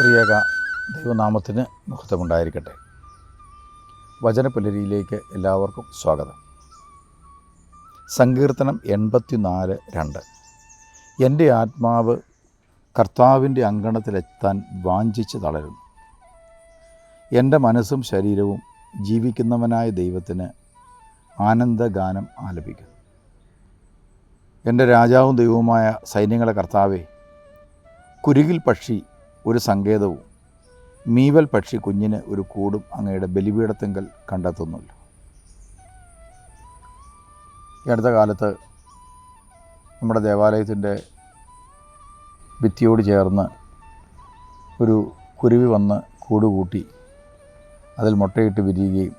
ത്രിയേക ദൈവനാമത്തിന് മുഹത്തമുണ്ടായിരിക്കട്ടെ വചനപുലരിയിലേക്ക് എല്ലാവർക്കും സ്വാഗതം. സങ്കീർത്തനം എൺപത്തിനാല് രണ്ട്. എന്റെ ആത്മാവ് കർത്താവിന്റെ അങ്കണത്തിലെത്താൻ വാഞ്ചിച്ച് തളരുന്നു. എന്റെ മനസ്സും ശരീരവും ജീവിക്കുന്നവനായ ദൈവത്തിന് ആനന്ദഗാനം ആലപിക്കുന്നു. എന്റെ രാജാവും ദൈവവുമായ സൈന്യങ്ങളെ കർത്താവേ കുരുകിൽ പക്ഷി ഒരു സങ്കേതവും. മീവൽ പക്ഷി കുഞ്ഞിന് ഒരു കൂടും അങ്ങയുടെ ബലിപീഠത്തെങ്കിൽ കണ്ടെത്തുന്നുണ്ട്. ഈ അടുത്ത കാലത്ത് നമ്മുടെ ദേവാലയത്തിന്റെ ഭിത്തിയോട് ചേർന്ന് ഒരു കുരുവി വന്ന് കൂടുകൂട്ടി അതിൽ മുട്ടയിട്ട് വിരിയുകയും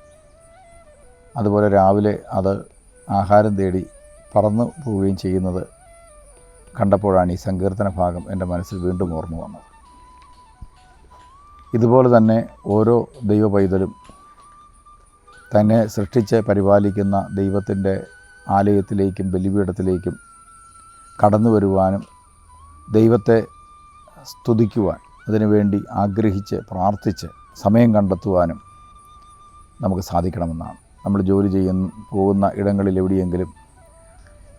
അതുപോലെ രാവിലെ അത് ആഹാരം തേടി പറന്നു പോവുകയും ചെയ്യുന്നത് കണ്ടപ്പോഴാണ് ഈ സങ്കീർത്തന ഭാഗം എന്റെ മനസ്സിൽ വീണ്ടും ഓർമ്മ വന്നത്. ഇതുപോലെ തന്നെ ഓരോ ദൈവ പൈതലും തന്നെ സൃഷ്ടിച്ച് പരിപാലിക്കുന്ന ദൈവത്തിന്റെ ആലയത്തിലേക്കും ബലിപീഠത്തിലേക്കും കടന്നു വരുവാനും ദൈവത്തെ സ്തുതിക്കുവാൻ അതിനുവേണ്ടി ആഗ്രഹിച്ച് പ്രാർത്ഥിച്ച് സമയം കണ്ടെത്തുവാനും നമുക്ക് സാധിക്കണമെന്നാണ്. നമ്മൾ ജോലി ചെയ്യുന്ന പോകുന്ന ഇടങ്ങളിൽ എവിടെയെങ്കിലും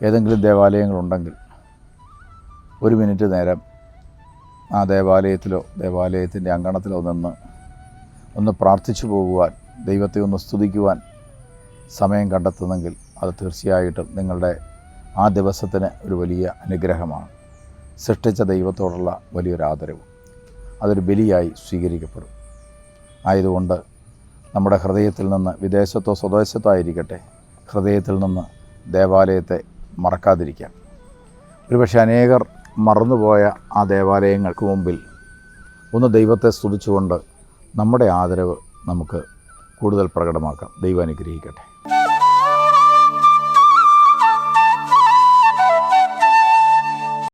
ഏതെങ്കിലും ദേവാലയങ്ങളുണ്ടെങ്കിൽ ഒരു മിനിറ്റ് നേരം ആ ദേവാലയത്തിലോ ദേവാലയത്തിന്റെ അങ്കണത്തിലോ നിന്ന് ഒന്ന് പ്രാർത്ഥിച്ചു പോകുവാൻ ദൈവത്തെ ഒന്ന് സ്തുതിക്കുവാൻ സമയം കണ്ടെത്തുന്നെങ്കിൽ അത് തീർച്ചയായിട്ടും നിങ്ങളുടെ ആ ദിവസത്തിന് ഒരു വലിയ അനുഗ്രഹമാണ്. സൃഷ്ടിച്ച ദൈവത്തോടുള്ള വലിയൊരു ആദരവ് അതൊരു ബലിയായി സ്വീകരിക്കപ്പെടും. ആയതുകൊണ്ട് നമ്മുടെ ഹൃദയത്തിൽ നിന്ന് വിദേശത്തോ സ്വദേശത്തോ ആയിരിക്കട്ടെ ഹൃദയത്തിൽ നിന്ന് ദേവാലയത്തെ മറക്കാതിരിക്കാം. ഒരുപക്ഷെ അനേകർ മറന്നുപോയ ആ ദേവാലയങ്ങൾക്ക് മുമ്പിൽ ഒന്ന് ദൈവത്തെ സ്തുതിച്ചുകൊണ്ട് നമ്മുടെ ആദരവ് നമുക്ക് കൂടുതൽ പ്രകടമാക്കാം. ദൈവം അനുഗ്രഹിക്കട്ടെ.